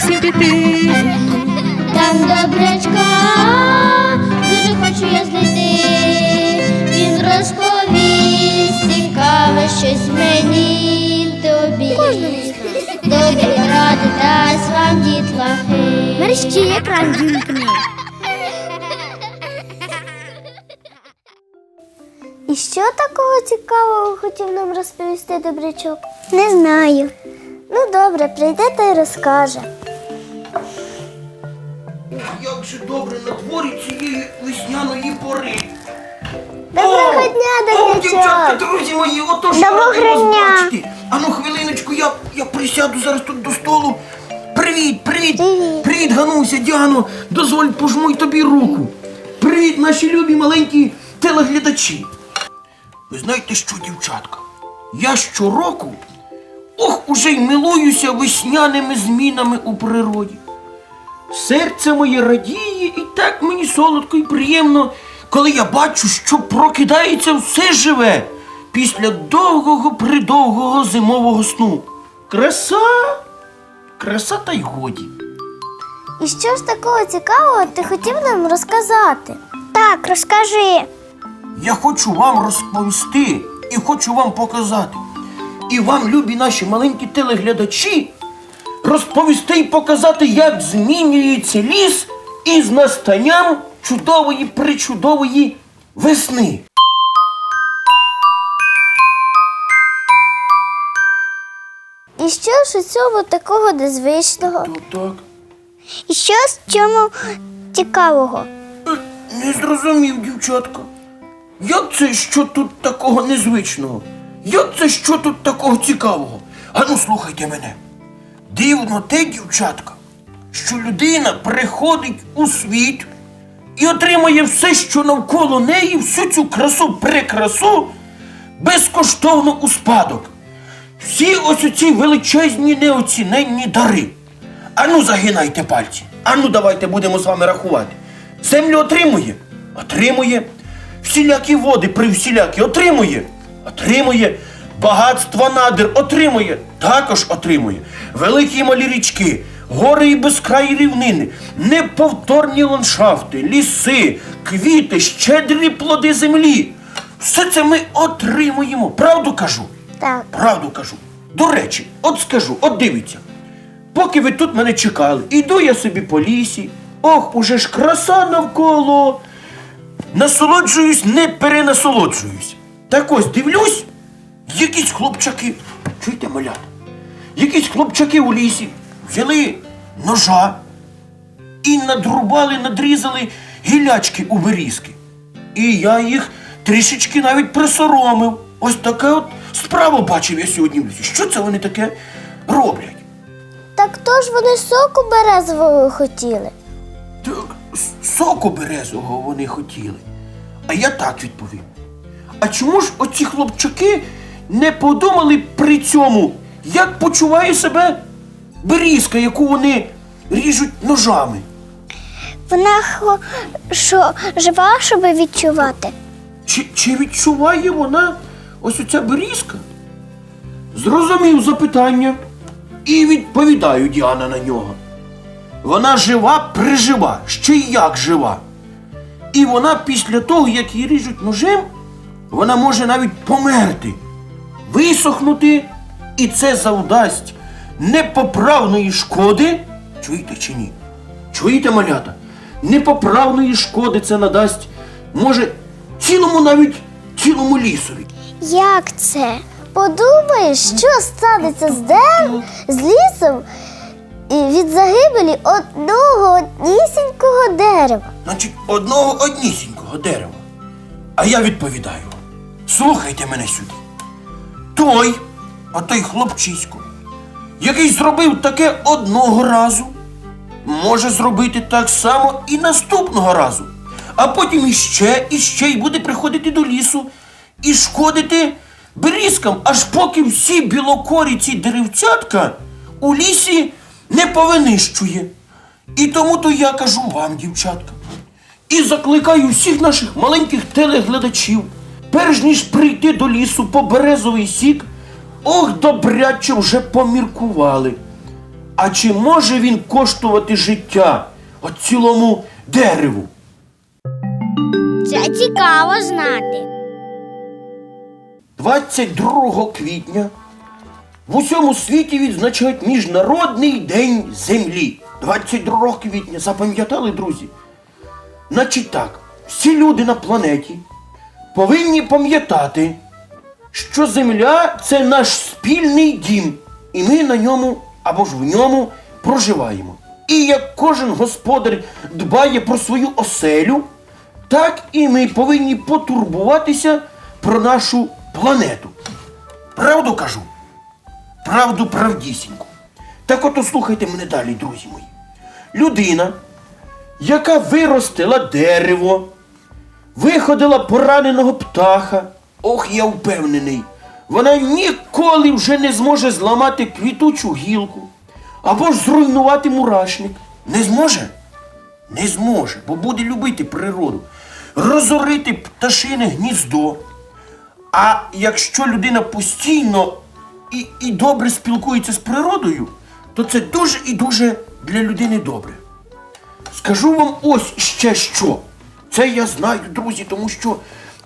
всім піти. Там добрячка, дуже хочу я знайти. Він розповість цікаве щось мені тобі. Добрі ради дасть вам дітлахи. Мерщі екран вімкни. І що такого цікавого хотів нам розповісти добрячок? Не знаю. Ну добре, прийде та й розкаже. Як же добре на дворі цієї весняної пори. Доброго дня, О, дівчатка, друзі мої, ото ж Доброго радий вас дня! бачити. Ану, хвилиночку, я, я присяду зараз тут до столу. Привіт, привіт! Привіт. Привіт, Гануся, Діано, дозволь пожму й тобі руку. Привіт, наші любі маленькі телеглядачі. Ви знаєте що, дівчатка? Я щороку, ох, уже й милуюся весняними змінами у природі. Серце моє радіє і так мені солодко і приємно, коли я бачу, що прокидається все живе після довгого придовгого зимового сну. Краса, краса та й годі. І що ж такого цікавого ти хотів нам розказати? Так, розкажи. Я хочу вам розповісти і хочу вам показати. І вам, любі наші маленькі телеглядачі, розповісти і показати, як змінюється ліс із настанням чудової причудової весни. І що ж у цьому такого незвичного? Так, так. І що з чому цікавого? Е, Не зрозумів, дівчатка. Як це що тут такого незвичного? Як це що тут такого цікавого? Ану, слухайте мене. Дивно те, дівчатка, що людина приходить у світ і отримує все, що навколо неї, всю цю красу прекрасу безкоштовно у спадок. Всі ось оці величезні неоціненні дари. Ану, загинайте пальці. Ану, давайте будемо з вами рахувати. Землю отримує? Отримує. Всілякі води при всілякі отримує. Отримує. Багатство надр отримує. Також отримує. Великі і малі річки, гори і безкраї рівнини, неповторні ландшафти, ліси, квіти, щедрі плоди землі. Все це ми отримуємо. Правду кажу? Так. Правду кажу. До речі, от скажу, от дивіться. Поки ви тут мене чекали, іду я собі по лісі. Ох, уже ж краса навколо. Насолоджуюсь, не перенасолоджуюсь. Так ось дивлюсь, якісь хлопчаки, чуєте, малята, якісь хлопчаки у лісі взяли ножа і надрубали, надрізали гілячки у берізки. І я їх трішечки навіть присоромив. Ось таке от справу бачив я сьогодні в лісі. Що це вони таке роблять? Так то ж вони соку березового хотіли. Так, соку березового вони хотіли. А я так відповів. А чому ж оці хлопчаки не подумали при цьому, як почуває себе берізка, яку вони ріжуть ножами? Вона хо- що жива, щоб відчувати. Чи, чи відчуває вона ось оця берізка? Зрозумів запитання і відповідаю Діана на нього. Вона жива, прижива, ще й як жива. І вона після того, як її ріжуть ножем, вона може навіть померти, висохнути, і це завдасть непоправної шкоди. Чуєте чи ні? Чуєте, малята? Непоправної шкоди це надасть, може, цілому навіть цілому лісові. Як це? Подумаєш, що станеться з дерев, з лісом і від загибелі одного однісінького дерева. Значить, одного однісінького дерева. А я відповідаю: слухайте мене сюди. Той, а той хлопчисько, який зробив таке одного разу, може зробити так само і наступного разу. А потім іще, іще й буде приходити до лісу і шкодити берізкам, аж поки всі білокорі ці деревцятка у лісі не повинищує. І тому то я кажу вам, дівчатка, і закликаю всіх наших маленьких телеглядачів, перш ніж прийти до лісу по березовий сік, ох, добряче вже поміркували. а чи може він коштувати життя от цілому дереву? Це цікаво знати. 22 квітня в усьому світі відзначають Міжнародний день землі. 22 квітня, запам'ятали, друзі? Значить так, всі люди на планеті повинні пам'ятати, що земля це наш спільний дім, і ми на ньому або ж в ньому проживаємо. І як кожен господар дбає про свою оселю, так і ми повинні потурбуватися про нашу планету. Правду кажу? Правду правдісіньку. Так ото слухайте мене далі, друзі мої. Людина, яка виростила дерево, виходила пораненого птаха. Ох, я впевнений, вона ніколи вже не зможе зламати квітучу гілку або ж зруйнувати мурашник. Не зможе? Не зможе, бо буде любити природу, розорити пташине гніздо. А якщо людина постійно і, і добре спілкується з природою, то це дуже і дуже для людини добре. Скажу вам ось ще що. Це я знаю, друзі, тому що,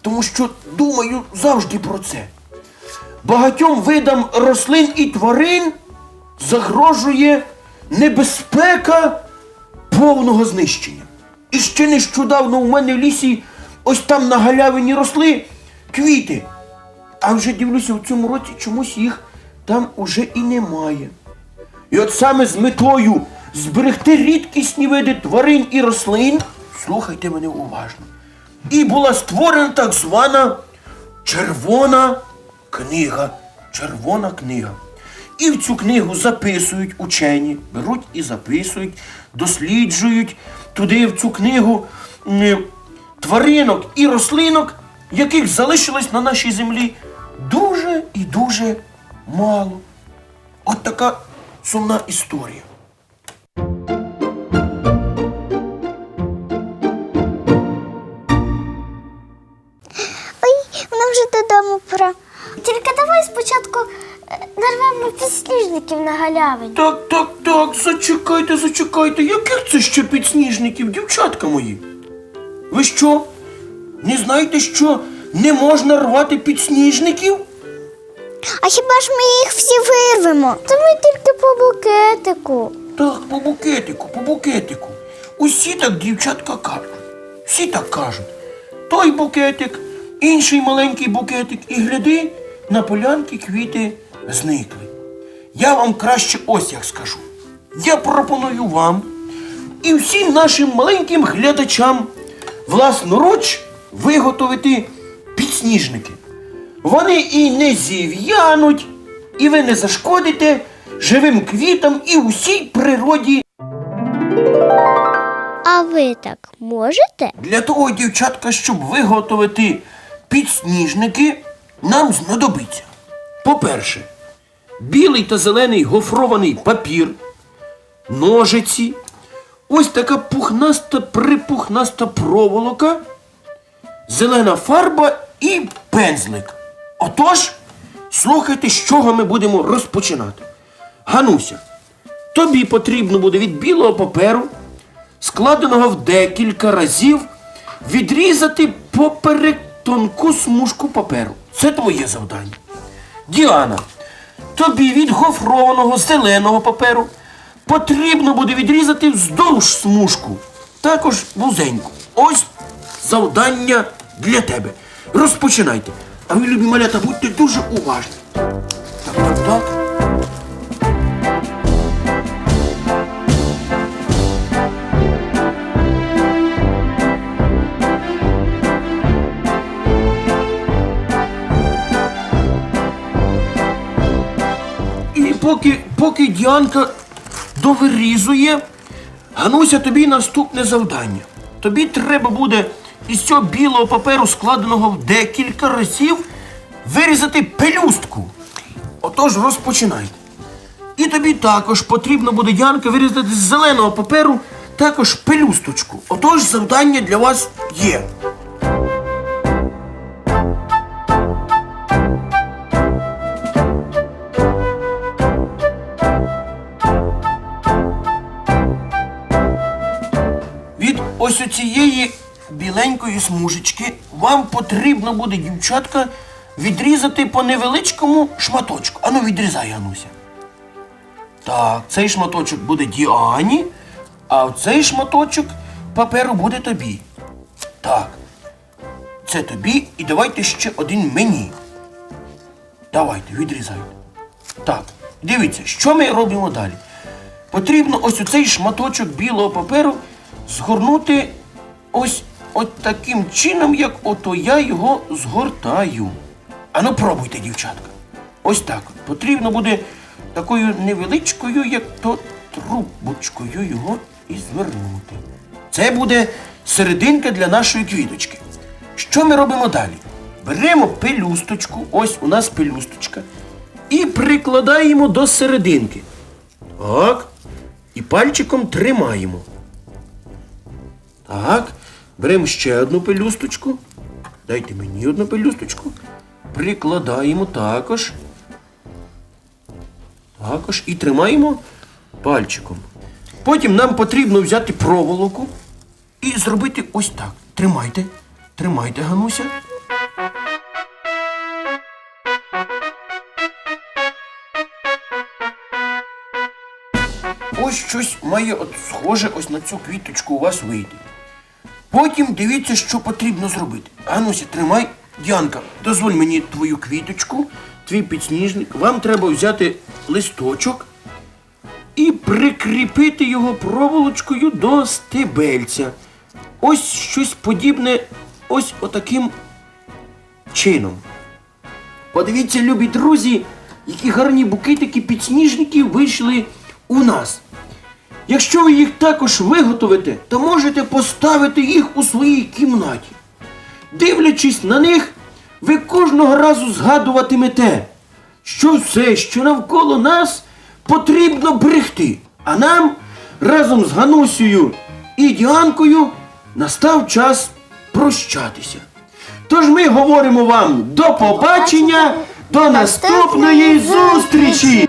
тому що думаю завжди про це. Багатьом видам рослин і тварин загрожує небезпека повного знищення. І ще нещодавно у мене в лісі ось там на галявині росли квіти. А вже дивлюся, в цьому році чомусь їх там уже і немає. І от саме з метою зберегти рідкісні види тварин і рослин, слухайте мене уважно, і була створена так звана червона книга. Червона книга. І в цю книгу записують учені, беруть і записують, досліджують туди в цю книгу тваринок і рослинок, яких залишилось на нашій землі дуже і дуже мало. От така сумна історія. Давай е, нарвемо підсніжників на галявині. Так, так, так, зачекайте, зачекайте. Яких це ще підсніжників, дівчатка мої? Ви що? Не знаєте, що не можна рвати підсніжників? А хіба ж ми їх всі вирвемо? Та ми тільки по букетику. Так, по букетику, по букетику. Усі так дівчатка кажуть. Всі так кажуть. Той букетик, інший маленький букетик, і гляди, на полянки квіти зникли. Я вам краще ось як скажу. Я пропоную вам і всім нашим маленьким глядачам власноруч виготовити підсніжники. Вони і не зів'януть, і ви не зашкодите живим квітам і усій природі. А ви так можете? Для того, дівчатка, щоб виготовити підсніжники, нам знадобиться. По-перше, білий та зелений гофрований папір, ножиці, ось така пухнаста припухнаста проволока, зелена фарба і пензлик. Отож, слухайте, з чого ми будемо розпочинати. Гануся, тобі потрібно буде від білого паперу, складеного в декілька разів, відрізати поперек тонку смужку паперу. Це твоє завдання. Діана, тобі від гофрованого зеленого паперу потрібно буде відрізати вздовж смужку, також вузеньку. Ось завдання для тебе. Розпочинайте. А ви, любі малята, будьте дуже уважні. Так, так, так. Поки, Діанка довирізує, Гануся, тобі наступне завдання. Тобі треба буде із цього білого паперу, складеного в декілька разів, вирізати пелюстку. Отож, розпочинай. І тобі також потрібно буде, Діанка, вирізати з зеленого паперу також пелюсточку. Отож, завдання для вас є. Ось цієї біленької смужечки вам потрібно буде, дівчатка, відрізати по невеличкому шматочку. Ану, відрізай, Гануся. Так, цей шматочок буде Діані, а цей шматочок паперу буде тобі. Так. Це тобі і давайте ще один мені. Давайте, відрізайте. Так, дивіться, що ми робимо далі. Потрібно ось у цей шматочок білого паперу згорнути ось от таким чином, як ото я його згортаю. Ану, пробуйте, дівчатка. Ось так. от. Потрібно буде такою невеличкою, як то трубочкою його і звернути. Це буде серединка для нашої квіточки. Що ми робимо далі? Беремо пелюсточку, ось у нас пелюсточка, і прикладаємо до серединки. Так. І пальчиком тримаємо. Так. Беремо ще одну пелюсточку. Дайте мені одну пелюсточку. Прикладаємо також. Також і тримаємо пальчиком. Потім нам потрібно взяти проволоку і зробити ось так. Тримайте. Тримайте, Гануся. Ось щось має от схоже ось на цю квіточку у вас вийти. Потім дивіться, що потрібно зробити. Гануся, тримай. Діанка, дозволь мені твою квіточку, твій підсніжник. Вам треба взяти листочок і прикріпити його проволочкою до стебельця. Ось щось подібне, ось отаким чином. Подивіться, любі друзі, які гарні букетики підсніжників вийшли у нас. Якщо ви їх також виготовите, то можете поставити їх у своїй кімнаті. Дивлячись на них, ви кожного разу згадуватимете, що все, що навколо нас, потрібно берегти. А нам разом з Ганусею і Діанкою настав час прощатися. Тож ми говоримо вам до побачення, до наступної зустрічі!